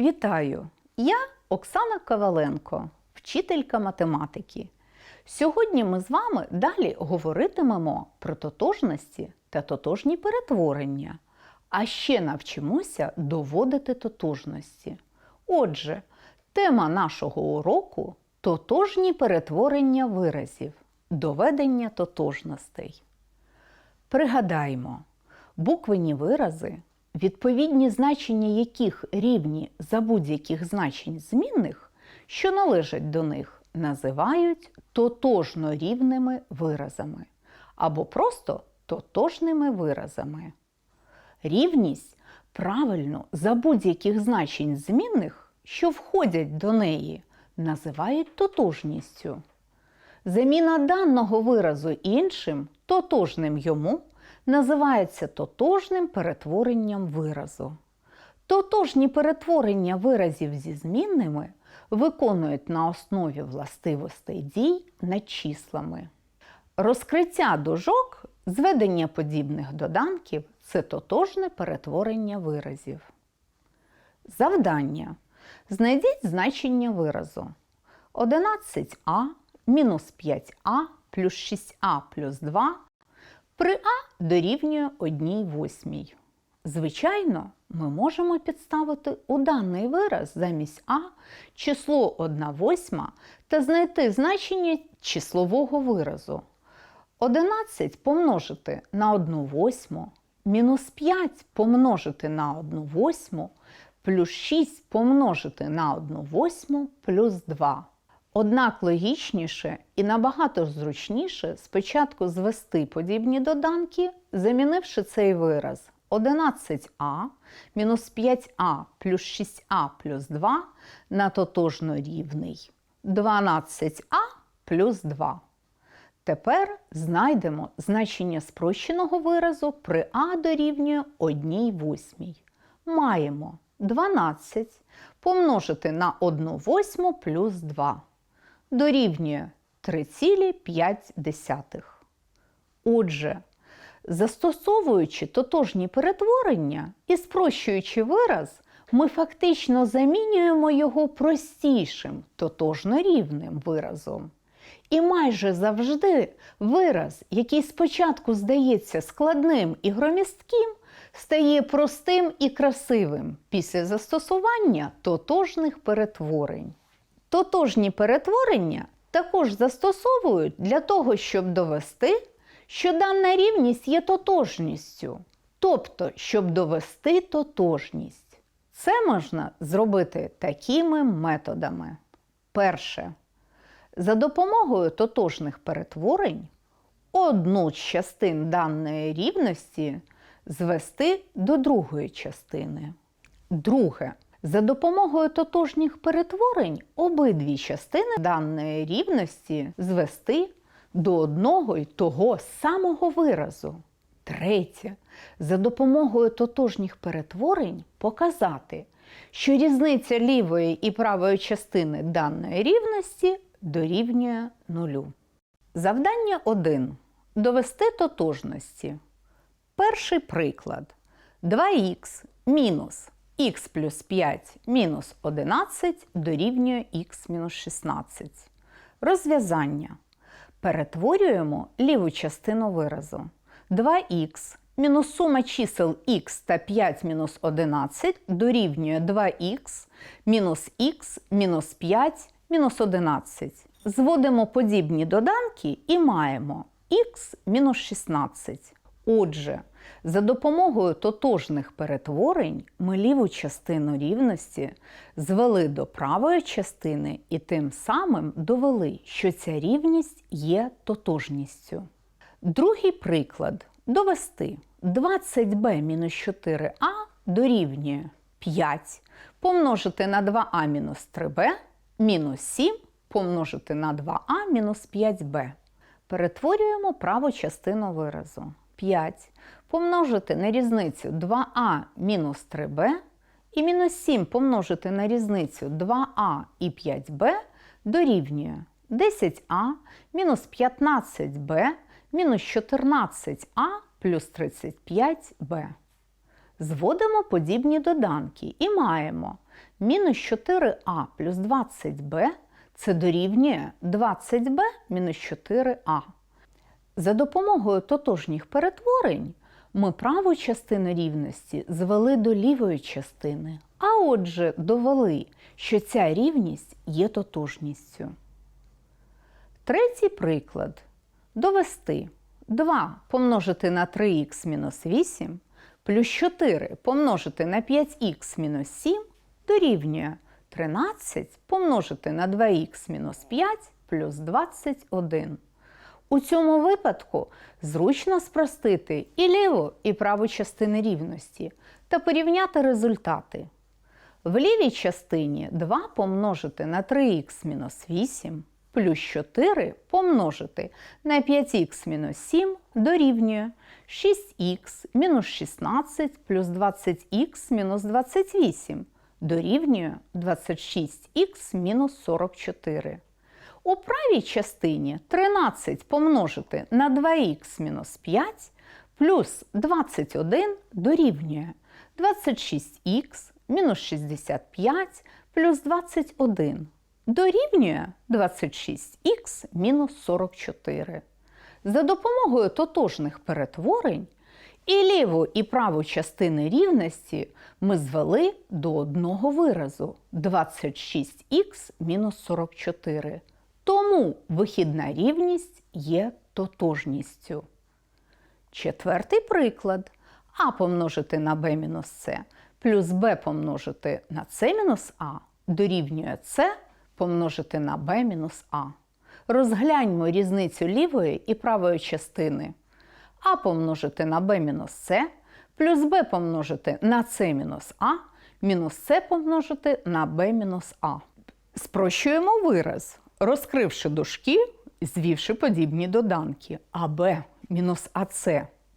Вітаю! Я Оксана Коваленко, вчителька математики. Сьогодні ми з вами далі говоритимемо про тотожності та тотожні перетворення, а ще навчимося доводити тотожності. Отже, тема нашого уроку тотожні перетворення виразів, доведення тотожностей. Пригадаймо, буквені вирази, відповідні значення яких рівні за будь-яких значень змінних, що належать до них, називають тотожно рівними виразами або просто тотожними виразами. Рівність правильно за будь-яких значень змінних, що входять до неї, називають тотожністю. Заміна даного виразу іншим, тотожним йому, називається тотожним перетворенням виразу. Тотожні перетворення виразів зі змінними виконують на основі властивостей дій над числами. Розкриття дужок, зведення подібних доданків це тотожне перетворення виразів. Завдання. Знайдіть значення виразу. 11а мінус 5а плюс 6а плюс 2 при а дорівнює 1 восьмій. Звичайно, ми можемо підставити у даний вираз замість а число 1 восьма та знайти значення числового виразу. 11 помножити на 1 восьму, мінус 5 помножити на 1 восьму, плюс 6 помножити на 1 восьму плюс 2. Однак логічніше і набагато зручніше спочатку звести подібні доданки, замінивши цей вираз 11а мінус 5а плюс 6а плюс 2 на тотожно рівний 12а плюс 2. Тепер знайдемо значення спрощеного виразу при а дорівнює 1 восьмій. Маємо 12 помножити на 1 восьму плюс 2 дорівнює 3,5. Отже, застосовуючи тотожні перетворення і спрощуючи вираз, ми фактично замінюємо його простішим тотожно рівним виразом. І майже завжди вираз, який спочатку здається складним і громістким, стає простим і красивим після застосування тотожних перетворень. Тотожні перетворення також застосовують для того, щоб довести, що дана рівність є тотожністю, тобто, щоб довести тотожність. Це можна зробити такими методами. Перше. За допомогою тотожних перетворень одну з частин даної рівності звести до другої частини. Друге. За допомогою тотожніх перетворень обидві частини даної рівності звести до одного й того самого виразу. Третє. За допомогою тотожніх перетворень показати, що різниця лівої і правої частини даної рівності дорівнює нулю. Завдання 1. Довести тотожності. Перший приклад. 2х мінус х плюс 5 мінус 11 дорівнює х мінус 16. Розв'язання. Перетворюємо ліву частину виразу. 2х мінус сума чисел х та 5 мінус 11 дорівнює 2х мінус х мінус 5 мінус 11. Зводимо подібні доданки і маємо х мінус 16. Отже, за допомогою тотожних перетворень ми ліву частину рівності звели до правої частини і тим самим довели, що ця рівність є тотожністю. Другий приклад довести 20b-4a дорівнює 5 помножити на 2а-3b мінус 7 помножити на 2а мінус 5b. Перетворюємо праву частину виразу. 5 помножити на різницю 2а мінус 3b і мінус 7 помножити на різницю 2а і 5b дорівнює 10а мінус 15b мінус 14а плюс 35b. Зводимо подібні доданки і маємо Мінус 4а плюс 20b це дорівнює 20b мінус 4а. За допомогою тотожніх перетворень ми праву частину рівності звели до лівої частини, а отже довели, що ця рівність є тотожністю. Третій приклад. Довести 2 помножити на 3х мінус 8 плюс 4 помножити на 5х мінус 7 дорівнює 13 помножити на 2х мінус 5 плюс 21. У цьому випадку зручно спростити і ліву, і праву частини рівності та порівняти результати. В лівій частині 2 помножити на 3х мінус 8 плюс 4 помножити на 5х мінус 7 дорівнює 6х мінус 16 плюс 20х мінус 28 дорівнює 26х мінус 44. У правій частині 13 помножити на 2х мінус 5 плюс 21 дорівнює 26х мінус 65 плюс 21 дорівнює 26х мінус 44. За допомогою тотожних перетворень і ліву і праву частини рівності ми звели до одного виразу 26х мінус 44. Тому вихідна рівність є тотожністю. Четвертий приклад. А помножити на b мінус c плюс b помножити на c мінус а дорівнює c помножити на b мінус а. Розгляньмо різницю лівої і правої частини. А помножити на b мінус c плюс b помножити на c мінус а мінус c помножити на b мінус а. Спрощуємо вираз, розкривши дужки, звівши подібні доданки. АБ мінус АЦ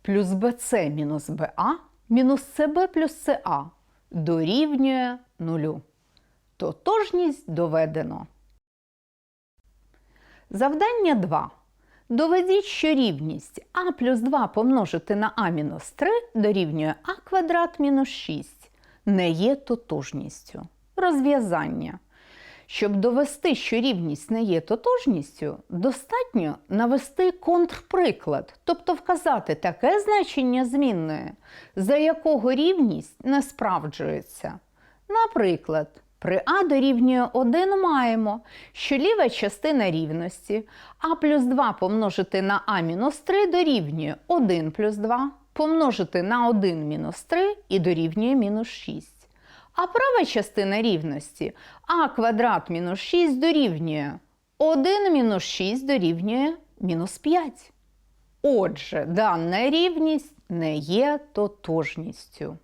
плюс БЦ мінус БА мінус СБ плюс СА дорівнює нулю. Тотожність доведено. Завдання 2. Доведіть, що рівність а плюс 2 помножити на а мінус 3 дорівнює а квадрат мінус 6 не є тотожністю. Розв'язання. Щоб довести, що рівність не є тотожністю, достатньо навести контрприклад, тобто вказати таке значення змінної, за якого рівність не справджується. Наприклад, при а дорівнює 1 маємо, що ліва частина рівності а плюс 2 помножити на а мінус 3 дорівнює 1 плюс 2, помножити на 1 мінус 3 і дорівнює мінус 6. А права частина рівності а квадрат мінус 6 дорівнює 1 мінус 6 дорівнює мінус 5. Отже, дана рівність не є тотожністю.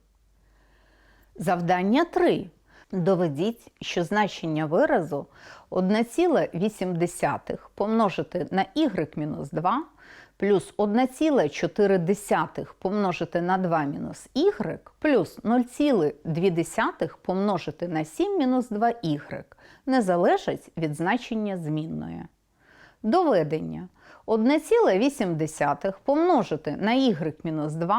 Завдання 3. Доведіть, що значення виразу 1,8 помножити на y-2 плюс 1,4 помножити на 2 мінус y плюс 0,2 помножити на 7 мінус 2y не залежить від значення змінної. Доведення 1,8 помножити на y-2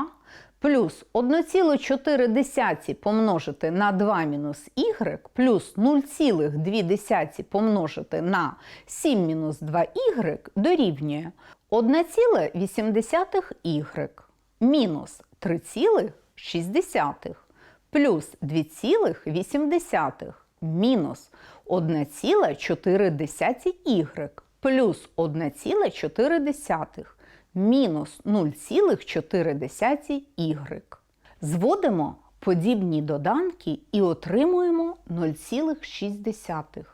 плюс 1,4 помножити на 2 мінус y плюс 0,2 помножити на 7 мінус 2y дорівнює 1,8y мінус 3,6 плюс 2,8 мінус 1,4y плюс 1,4 мінус 0,4y. Зводимо подібні доданки і отримуємо 0,6.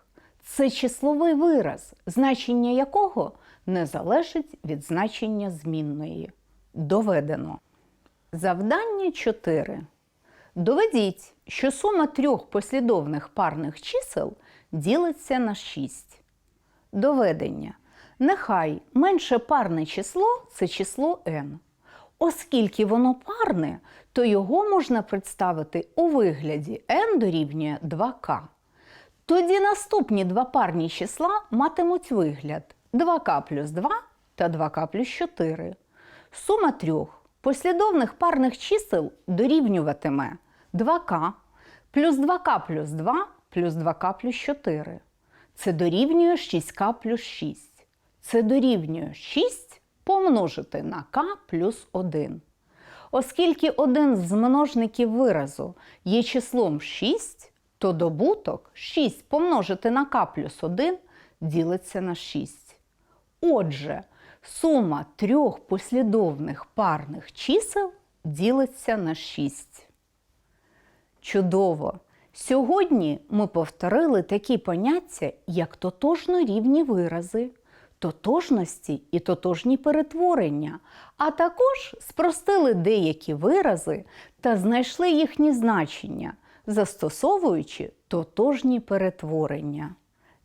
Це числовий вираз, значення якого не залежить від значення змінної. Доведено. Завдання 4. Доведіть, що сума трьох послідовних парних чисел ділиться на 6. Доведення. Нехай менше парне число це число n. Оскільки воно парне, то його можна представити у вигляді n дорівнює 2k. Тоді наступні два парні числа матимуть вигляд 2k плюс 2 та 2k плюс 4. Сума трьох послідовних парних чисел дорівнюватиме 2k Плюс 2к плюс 2 плюс 2к плюс 4. Це дорівнює 6к плюс 6. Це дорівнює 6 помножити на к плюс 1. Оскільки один з множників виразу є числом 6, то добуток 6 помножити на k плюс 1 ділиться на 6. Отже, сума трьох послідовних парних чисел ділиться на 6. Чудово! Сьогодні ми повторили такі поняття, як тотожно рівні вирази, тотожності і тотожні перетворення, а також спростили деякі вирази та знайшли їхні значення, застосовуючи тотожні перетворення.